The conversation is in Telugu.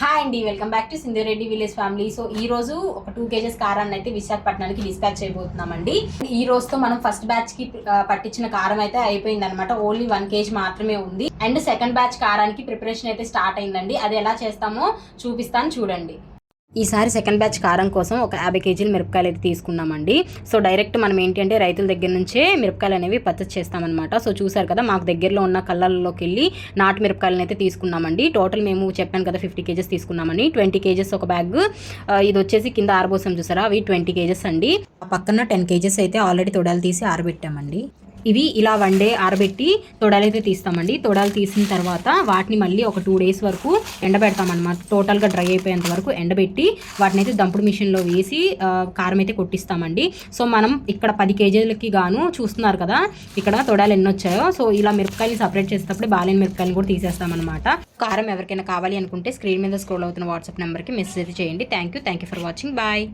హాయ్ అండి welcome back to Sindhu Reddy village family so ఈ రోజు ఒక టూ కేజెస్ కారాన్ని అయితే విశాఖపట్నానికి డిస్పాచ్ చేయబోతున్నామండి. ఈ రోజుతో మనం ఫస్ట్ బ్యాచ్కి పట్టించిన కారం అయితే అయిపోయింది అనమాట ఓన్లీ వన్ కేజీ మాత్రమే ఉంది. అండ్ సెకండ్ బ్యాచ్ కారానికి ప్రిపరేషన్ అయితే స్టార్ట్ అయిందండి. అది ఎలా చేస్తామో చూపిస్తాను చూడండి. ఈసారి సెకండ్ బ్యాచ్ కారం కోసం ఒక యాభై కేజీలు మిరపకాయలు అయితే తీసుకున్నామండి. సో డైరెక్ట్ మనం ఏంటి అంటే రైతుల దగ్గర నుంచే మిరపకాయలు అనేవి పచ్చడి చేస్తామన్నమాట. సో చూసారు కదా మాకు దగ్గరలో ఉన్న కళ్ళల్లోకి వెళ్ళి నాటు మిరపకాయలను అయితే తీసుకున్నామండి. టోటల్ మేము చెప్పాను కదా ఫిఫ్టీ కేజెస్ తీసుకున్నామని. ట్వంటీ కేజెస్ ఒక బ్యాగ్ ఇది వచ్చేసి కింద ఆరబోసం చూసారా? అవి ట్వంటీ కేజెస్ అండి. పక్కన టెన్ కేజెస్ అయితే ఆల్రెడీ తొడాలు తీసి ఆరబెట్టామండి. ఇవి ఇలా వన్ డే ఆరబెట్టి తొడలైతే తీస్తామండి. తొడలు తీసిన తర్వాత వాటిని మళ్ళీ ఒక టూ డేస్ వరకు ఎండబెడతామన్నమాట. టోటల్గా డ్రై అయిపోయేంత వరకు ఎండబెట్టి వాటిని అయితే దంపుడు మిషన్లో వేసి కారం అయితే కొట్టిస్తామండి. సో మనం ఇక్కడ పది కేజీలకి గాను చూస్తున్నారు కదా ఇక్కడ తొడాలు ఎన్ని వచ్చాయో. సో ఇలా మిరపకాయలు సపరేట్ చేసేటప్పుడు బాలిన మిరపకాయలు కూడా తీసేస్తామన్నమాట. కారం ఎవరికైనా కావాలి అనుకుంటే స్క్రీన్ మీద స్క్రోల్ అవుతున్న వాట్సాప్ నెంబర్కి మెసేజ్ చేయండి. Thank you thank you for watching bye